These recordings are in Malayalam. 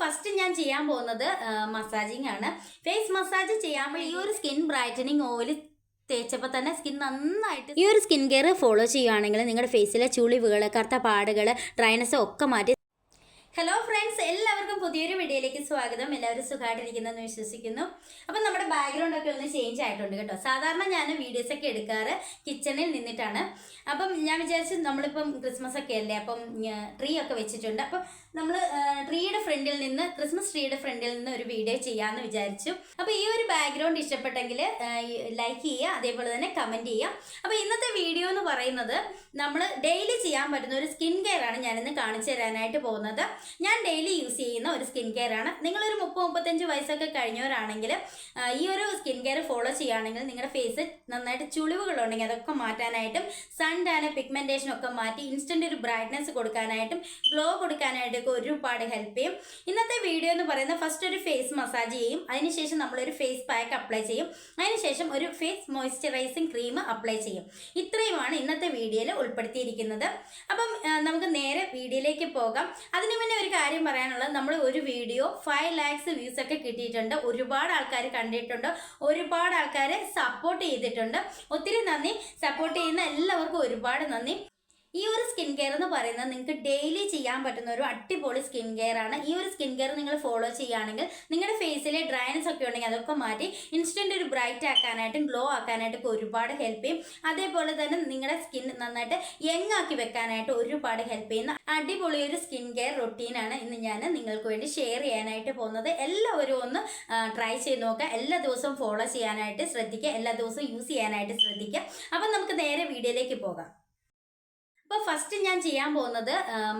ഫസ്റ്റ് ഞാൻ ചെയ്യാൻ പോകുന്നത് മസാജിങ് ആണ്. ഫേസ് മസാജ് ചെയ്യാൻ ഈ ഒരു സ്കിൻ ബ്രൈറ്റനിങ് ഓയിൽ തേച്ചപ്പോൾ തന്നെ സ്കിൻ നന്നായിട്ട് ഈ ഒരു സ്കിൻ കെയർ ഫോളോ ചെയ്യുകയാണെങ്കിൽ നിങ്ങളുടെ ഫേസിലെ ചുളിവുകൾ കറുത്ത പാടുകൾ ഡ്രൈനസ് ഒക്കെ മാറ്റി ഹലോ ഫ്രണ്ട്സ് എല്ലാവർക്കും പുതിയൊരു വീഡിയോയിലേക്ക് സ്വാഗതം. എല്ലാവരും സുഖമായിട്ടിരിക്കുന്നെന്ന് വിശ്വസിക്കുന്നു. അപ്പം നമ്മുടെ ബാക്ക്ഗ്രൗണ്ട് ഒക്കെ ഒന്ന് ചേഞ്ച് ആയിട്ടുണ്ട് കേട്ടോ. സാധാരണ ഞാൻ വീഡിയോസ് ഒക്കെ എടുക്കാറ് കിച്ചണിൽ നിന്നിട്ടാണ്. അപ്പം ഞാൻ വിചാരിച്ചു നമ്മളിപ്പം ക്രിസ്മസ് ഒക്കെ അല്ലേ അപ്പം ട്രീ ഒക്കെ വെച്ചിട്ടുണ്ട്. അപ്പം നമ്മൾ ട്രീയുടെ ഫ്രണ്ടിൽ നിന്ന് ക്രിസ്മസ് ട്രീയുടെ ഫ്രണ്ടിൽ നിന്ന് ഒരു വീഡിയോ ചെയ്യാമെന്ന് വിചാരിച്ചു. അപ്പോൾ ഈ ഒരു ബാക്ക്ഗ്രൗണ്ട് ഇഷ്ടപ്പെട്ടെങ്കിൽ ലൈക്ക് ചെയ്യുക അതേപോലെ തന്നെ കമന്റ് ചെയ്യുക. അപ്പോൾ ഇന്നത്തെ വീഡിയോ എന്ന് പറയുന്നത് നമ്മൾ ഡെയിലി ചെയ്യാൻ പറ്റുന്ന ഒരു സ്കിൻ കെയർ ആണ് ഞാനിന്ന് കാണിച്ചു തരാനായിട്ട് പോകുന്നത്. ഞാൻ ഡെയിലി യൂസ് ചെയ്യുന്ന ഒരു സ്കിൻ കെയർ ആണ്. നിങ്ങളൊരു മുപ്പത് മുപ്പത്തഞ്ച് വയസ്സൊക്കെ കഴിഞ്ഞവരാണെങ്കിൽ ഈ ഒരു സ്കിൻ കെയർ ഫോളോ ചെയ്യുകയാണെങ്കിൽ നിങ്ങളുടെ ഫേസ് നന്നായിട്ട് ചുളിവുകളുണ്ടെങ്കിൽ അതൊക്കെ മാറ്റാനായിട്ടും സൺ ടാന് പിഗ്മെന്റേഷൻ ഒക്കെ മാറ്റി ഇൻസ്റ്റന്റ് ഒരു ബ്രൈറ്റ്നസ് കൊടുക്കാനായിട്ടും ഗ്ലോ കൊടുക്കാനായിട്ടൊക്കെ ഒരുപാട് ഹെൽപ്പ് ചെയ്യും. ഇന്നത്തെ വീഡിയോ എന്ന് പറയുന്നത് ഫസ്റ്റ് ഒരു ഫേസ് മസാജ് ചെയ്യും. അതിനുശേഷം നമ്മളൊരു ഫേസ് പാക്ക് അപ്ലൈ ചെയ്യും. അതിനുശേഷം ഒരു ഫേസ് മോയ്സ്ചറൈസിങ് ക്രീം അപ്ലൈ ചെയ്യും. ഇത്രയുമാണ് ഇന്നത്തെ വീഡിയോയിൽ ഉൾപ്പെടുത്തിയിരിക്കുന്നത്. അപ്പം നമുക്ക് നേരെ വീഡിയോയിലേക്ക് പോകാം. അതിനു മുന്നേ ഒരു കാര്യം പറയാനുള്ളത്. നമ്മൾ ഒരു വീഡിയോ ഫൈവ് ലാക്സ് വ്യൂസ് ഒക്കെ കിട്ടിയിട്ടുണ്ട്. ഒരുപാട് ആൾക്കാർ കണ്ടിട്ടുണ്ട്. ഒരുപാട് ആൾക്കാരെ സപ്പോർട്ട് ചെയ്തിട്ടുണ്ട്. ഒത്തിരി നന്ദി. സപ്പോർട്ട് ചെയ്യുന്ന എല്ലാവർക്കും ഒരുപാട് നന്ദി. ഈ ഒരു സ്കിൻ കെയർ എന്ന് പറയുന്നത് നിങ്ങൾക്ക് ഡെയിലി ചെയ്യാൻ പറ്റുന്ന ഒരു അടിപൊളി സ്കിൻ കെയർ ആണ്. ഈ ഒരു സ്കിൻ കെയർ നിങ്ങൾ ഫോളോ ചെയ്യുകയാണെങ്കിൽ നിങ്ങളുടെ ഫേസിലെ ഡ്രൈനസ് ഒക്കെ ഉണ്ടെങ്കിൽ അതൊക്കെ മാറ്റി ഇൻസ്റ്റന്റ് ഒരു ബ്രൈറ്റ് ആക്കാനായിട്ടും ഗ്ലോ ആക്കാനായിട്ടൊക്കെ ഒരുപാട് ഹെൽപ്പ് ചെയ്യും. അതേപോലെ തന്നെ നിങ്ങളുടെ സ്കിൻ നന്നായിട്ട് യങ് ആക്കി വെക്കാനായിട്ട് ഒരുപാട് ഹെൽപ്പ് ചെയ്യുന്ന അടിപൊളി ഒരു സ്കിൻ കെയർ റൊട്ടീനാണ് ഇന്ന് ഞാൻ നിങ്ങൾക്ക് വേണ്ടി ഷെയർ ചെയ്യാനായിട്ട് പോകുന്നത്. എല്ലാവരും ഒന്ന് ട്രൈ ചെയ്ത് നോക്കുക. എല്ലാ ദിവസവും ഫോളോ ചെയ്യാനായിട്ട് ശ്രദ്ധിക്കുക. എല്ലാ ദിവസവും യൂസ് ചെയ്യാനായിട്ട് ശ്രദ്ധിക്കുക. അപ്പം നമുക്ക് നേരെ വീഡിയോയിലേക്ക് പോകാം. അപ്പോൾ ഫസ്റ്റ് ഞാൻ ചെയ്യാൻ പോകുന്നത്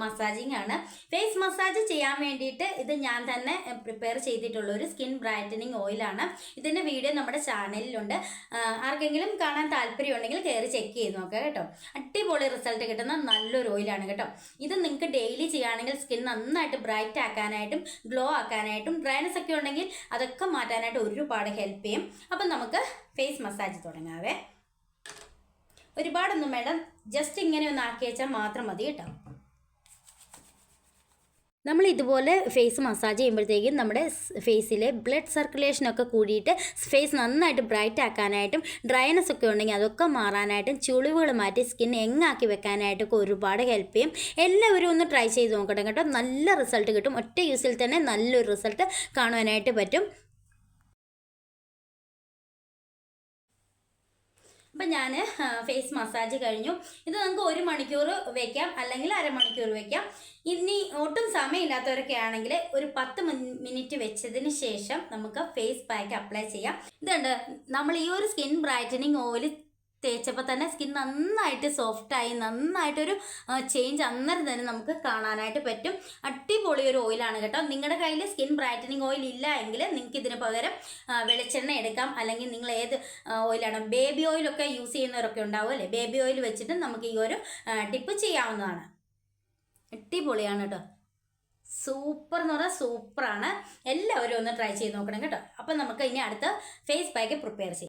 മസാജിങ് ആണ്. ഫേസ് മസാജ് ചെയ്യാൻ വേണ്ടിയിട്ട് ഇത് ഞാൻ തന്നെ പ്രിപ്പയർ ചെയ്തിട്ടുള്ള ഒരു സ്കിൻ ബ്രൈറ്റനിങ് ഓയിലാണ് ഇതിന്റെ വീഡിയോ നമ്മുടെ ചാനലിലുണ്ട് ആർക്കെങ്കിലും കാണാൻ താല്പര്യം ഉണ്ടെങ്കിൽ കയറി ചെക്ക് ചെയ്ത് നോക്കുക കേട്ടോ. അടിപൊളി റിസൾട്ട് കിട്ടുന്ന നല്ലൊരു ഓയിലാണ് കേട്ടോ. ഇത് നിങ്ങൾക്ക് ഡെയിലി ചെയ്യുകയാണെങ്കിൽ സ്കിൻ നന്നായിട്ട് ബ്രൈറ്റ് ആക്കാനായിട്ടും ഗ്ലോ ആക്കാനായിട്ടും ഡ്രൈനസ് ഒക്കെ ഉണ്ടെങ്കിൽ അതൊക്കെ മാറ്റാനായിട്ട് ഒരുപാട് ഹെൽപ്പ് ചെയ്യും. അപ്പം നമുക്ക് ഫേസ് മസാജ് തുടങ്ങാവേ. ഒരുപാടൊന്നും വേണ്ട. ജസ്റ്റ് ഇങ്ങനെ ഒന്ന് ആക്കി വെച്ചാൽ മാത്രം മതി കേട്ടോ. നമ്മൾ ഇതുപോലെ ഫേസ് മസാജ് ചെയ്യുമ്പോഴത്തേക്കും നമ്മുടെ ഫേസിലെ ബ്ലഡ് സർക്കുലേഷനൊക്കെ കൂടിയിട്ട് ഫേസ് നന്നായിട്ട് ബ്രൈറ്റ് ആക്കാനായിട്ടും ഡ്രൈനസ് ഒക്കെ ഉണ്ടെങ്കിൽ അതൊക്കെ മാറാനായിട്ടും ചുളിവുകൾ മാറ്റി സ്കിൻ എങ്ങാക്കി വെക്കാനായിട്ടൊക്കെ ഒരുപാട് ഹെൽപ്പ് ചെയ്യും. എല്ലാവരും ഒന്ന് ട്രൈ ചെയ്ത് നോക്കട്ടെ കേട്ടോ. നല്ല റിസൾട്ട് കിട്ടും. ഒറ്റ യൂസിൽ തന്നെ നല്ലൊരു റിസൾട്ട് കാണുവാനായിട്ട് പറ്റും. അപ്പം ഞാൻ ഫേസ് മസാജ് കഴിഞ്ഞു. ഇത് നമുക്ക് ഒരു മണിക്കൂർ വയ്ക്കാം അല്ലെങ്കിൽ അരമണിക്കൂർ വയ്ക്കാം ഇനി ഒട്ടും സമയമില്ലാത്തവരൊക്കെ ആണെങ്കിൽ ഒരു പത്ത് മിനിറ്റ് വെച്ചതിന് ശേഷം നമുക്ക് ഫേസ് പാക്ക് അപ്ലൈ ചെയ്യാം. ഇതുണ്ട് നമ്മൾ ഈ ഒരു സ്കിൻ ബ്രൈറ്റനിങ് ഓയിൽ തേച്ചപ്പോൾ തന്നെ സ്കിൻ നന്നായിട്ട് സോഫ്റ്റായി നന്നായിട്ടൊരു ചേഞ്ച് അന്നേരം തന്നെ നമുക്ക് കാണാനായിട്ട് പറ്റും. അടിപൊളി ഒരു ഓയിലാണ് കേട്ടോ. നിങ്ങളുടെ കയ്യിൽ സ്കിൻ ബ്രൈറ്റനിങ് ഓയിൽ ഇല്ല എങ്കിൽ നിങ്ങൾക്ക് ഇതിന് പകരം വെളിച്ചെണ്ണ എടുക്കാം. അല്ലെങ്കിൽ നിങ്ങൾ ഏത് ഓയിലാണ് ബേബി ഓയിലൊക്കെ യൂസ് ചെയ്യുന്നവരൊക്കെ ഉണ്ടാവും അല്ലേ? ബേബി ഓയിൽ വെച്ചിട്ട് നമുക്ക് ഈ ഒരു ടിപ്പ് ചെയ്യാവുന്നതാണ്. അടിപൊളിയാണ് കേട്ടോ. സൂപ്പർ എന്ന് പറഞ്ഞാൽ സൂപ്പറാണ് എല്ലാവരും ഒന്ന് ട്രൈ ചെയ്ത് നോക്കണം കേട്ടോ. അപ്പം നമുക്ക് ഇനി അടുത്ത ഫേസ് പാക്ക് പ്രിപ്പയർ ചെയ്യാം.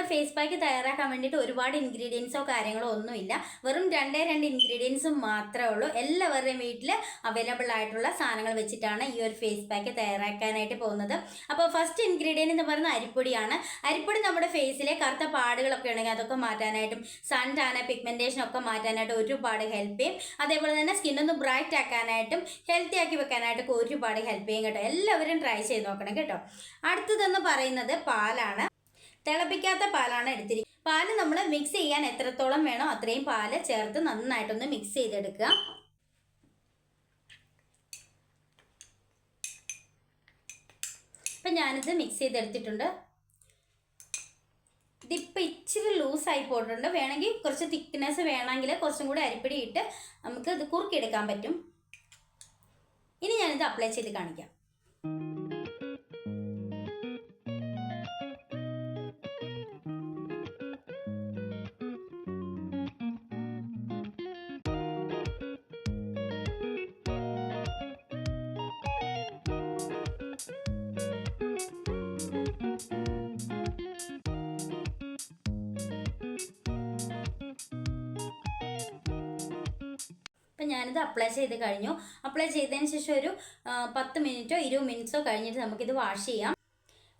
നമ്മുടെ ഫേസ് പാക്ക് തയ്യാറാക്കാൻ വേണ്ടിയിട്ട് ഒരുപാട് ഇൻഗ്രീഡിയൻസോ കാര്യങ്ങളോ ഒന്നുമില്ല. വെറും രണ്ടേ രണ്ട് ഇൻഗ്രീഡിയൻസ് മാത്രമേ ഉള്ളൂ. എല്ലാവരുടെയും വീട്ടിൽ അവൈലബിൾ ആയിട്ടുള്ള സാധനങ്ങൾ വെച്ചിട്ടാണ് ഈ ഒരു ഫേസ് പാക്ക് തയ്യാറാക്കാനായിട്ട് പോകുന്നത്. അപ്പോൾ ഫസ്റ്റ് ഇൻഗ്രീഡിയന്റ് എന്ന് പറയുന്നത് അരിപ്പൊടിയാണ്. അരിപ്പൊടി നമ്മുടെ ഫേസിലെ കറുത്ത പാടുകളൊക്കെ ഉണ്ടെങ്കിൽ അതൊക്കെ മാറ്റാനായിട്ടും സൺ ടാന പിഗ്മെന്റേഷൻ ഒക്കെ മാറ്റാനായിട്ട് ഒരുപാട് ഹെൽപ്പ് ചെയ്യും. അതേപോലെ തന്നെ സ്കിന്നൊന്ന് ബ്രൈറ്റ് ആക്കാനായിട്ടും ഹെൽത്തി ആക്കി വെക്കാനായിട്ടൊക്കെ ഒരുപാട് ഹെൽപ്പ് ചെയ്യും കേട്ടോ. എല്ലാവരും ട്രൈ ചെയ്ത് നോക്കണം കേട്ടോ. അടുത്തതെന്ന് പറയുന്നത് പാലാണ്. തിളപ്പിക്കാത്ത പാലാണ് എടുത്തിരിക്കുന്നത്. പാൽ നമ്മൾ മിക്സ് ചെയ്യാൻ എത്രത്തോളം വേണോ അത്രയും പാൽ ചേർത്ത് നന്നായിട്ടൊന്ന് മിക്സ് ചെയ്തെടുക്കുക. അപ്പം ഞാനിത് മിക്സ് ചെയ്തെടുത്തിട്ടുണ്ട്. ഇതിപ്പോൾ ഇച്ചിരി ലൂസായി പോയിട്ടുണ്ട്. വേണമെങ്കിൽ കുറച്ച് തിക്നെസ് വേണമെങ്കിൽ കുറച്ചും കൂടി അരിപ്പിടി ഇട്ട് നമുക്ക് ഇത് കുറുക്കിയെടുക്കാൻ പറ്റും. ഇനി ഞാനിത് അപ്ലൈ ചെയ്ത് കാണിക്കാം. അപ്പം ഞാനിത് അപ്ലൈ ചെയ്ത് കഴിഞ്ഞു. അപ്ലൈ ചെയ്തതിന് ശേഷം ഒരു പത്ത് മിനിറ്റോ ഇരുപത് മിനിറ്റ്സോ കഴിഞ്ഞിട്ട് നമുക്കിത് വാഷ് ചെയ്യാം.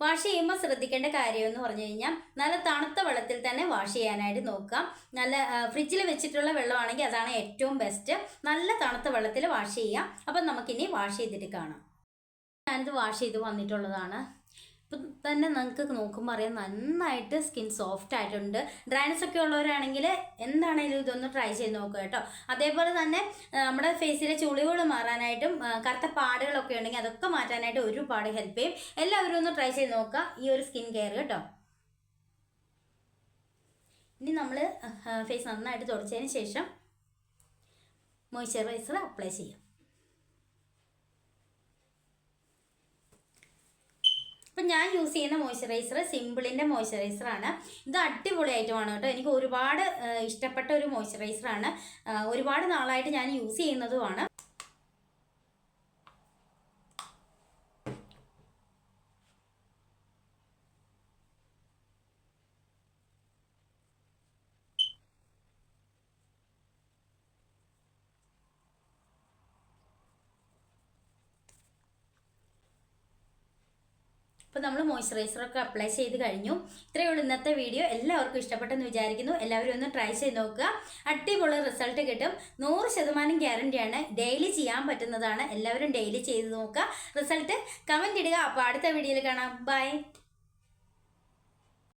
വാഷ് ചെയ്യുമ്പോൾ ശ്രദ്ധിക്കേണ്ട കാര്യം എന്ന് പറഞ്ഞു കഴിഞ്ഞാൽ നല്ല തണുത്ത വെള്ളത്തിൽ തന്നെ വാഷ് ചെയ്യാനായിട്ട് നോക്കാം. നല്ല ഫ്രിഡ്ജിൽ വെച്ചിട്ടുള്ള വെള്ളമാണെങ്കിൽ അതാണ് ഏറ്റവും ബെസ്റ്റ് നല്ല തണുത്ത വെള്ളത്തിൽ വാഷ് ചെയ്യാം. അപ്പം നമുക്കിനി വാഷ് ചെയ്തിട്ട് കാണാം. ഞാനിത് വാഷ് ചെയ്ത് വന്നിട്ടുള്ളതാണ്. ഇപ്പം തന്നെ നിങ്ങൾക്ക് നോക്കുമ്പോൾ അറിയാം നന്നായിട്ട് സ്കിൻ സോഫ്റ്റ് ആയിട്ടുണ്ട്. ഡ്രൈനസ് ഒക്കെ ഉള്ളവരാണെങ്കിൽ എന്താണേലും ഇതൊന്ന് ട്രൈ ചെയ്ത് നോക്കുക കേട്ടോ. അതേപോലെ തന്നെ നമ്മുടെ ഫേസിലെ ചുളിവുകൾ മാറാനായിട്ടും കറുത്ത പാടുകളൊക്കെ ഉണ്ടെങ്കിൽ അതൊക്കെ മാറ്റാനായിട്ട് ഒരുപാട് ഹെൽപ്പ് ചെയ്യും. എല്ലാവരും ഒന്ന് ട്രൈ ചെയ്ത് നോക്കുക ഈ ഒരു സ്കിൻ കെയർ കേട്ടോ. ഇനി നമ്മൾ ഫേസ് നന്നായിട്ട് തുടച്ചതിന് ശേഷം മോയ്സ്ചറൈസർ അപ്ലൈ ചെയ്യാം. ഞാൻ യൂസ് ചെയ്യുന്ന മോയ്സ്ചറൈസർ സിമ്പിളിന്റെ മോയ്സ്ചറൈസർ ആണ്. ഇത് അടിപൊളി ഐറ്റമാണ് കേട്ടോ. എനിക്ക് ഒരുപാട് ഇഷ്ടപ്പെട്ട ഒരു മോയ്സ്ചറൈസർ ആണ്. ഒരുപാട് നാളായിട്ട് ഞാൻ യൂസ് ചെയ്യുന്നതുമാണ്. അപ്പോൾ നമ്മൾ മോയ്സ്ചറൈസറൊക്കെ അപ്ലൈ ചെയ്ത് കഴിഞ്ഞു. ഇത്രയേ ഉള്ളൂ ഇന്നത്തെ വീഡിയോ എല്ലാവർക്കും ഇഷ്ടപ്പെട്ടെന്ന് വിചാരിക്കുന്നു. എല്ലാവരും ഒന്ന് ട്രൈ ചെയ്ത് നോക്കുക. അടിപൊളി റിസൾട്ട് കിട്ടും. നൂറ് ശതമാനം ഗ്യാരണ്ടിയാണ് ഡെയിലി ചെയ്യാൻ പറ്റുന്നതാണ്. എല്ലാവരും ഡെയിലി ചെയ്ത് നോക്കുക. റിസൾട്ട് കമന്റ് ഇടുക. അപ്പോൾ അടുത്ത വീഡിയോയിൽ കാണാം. ബൈ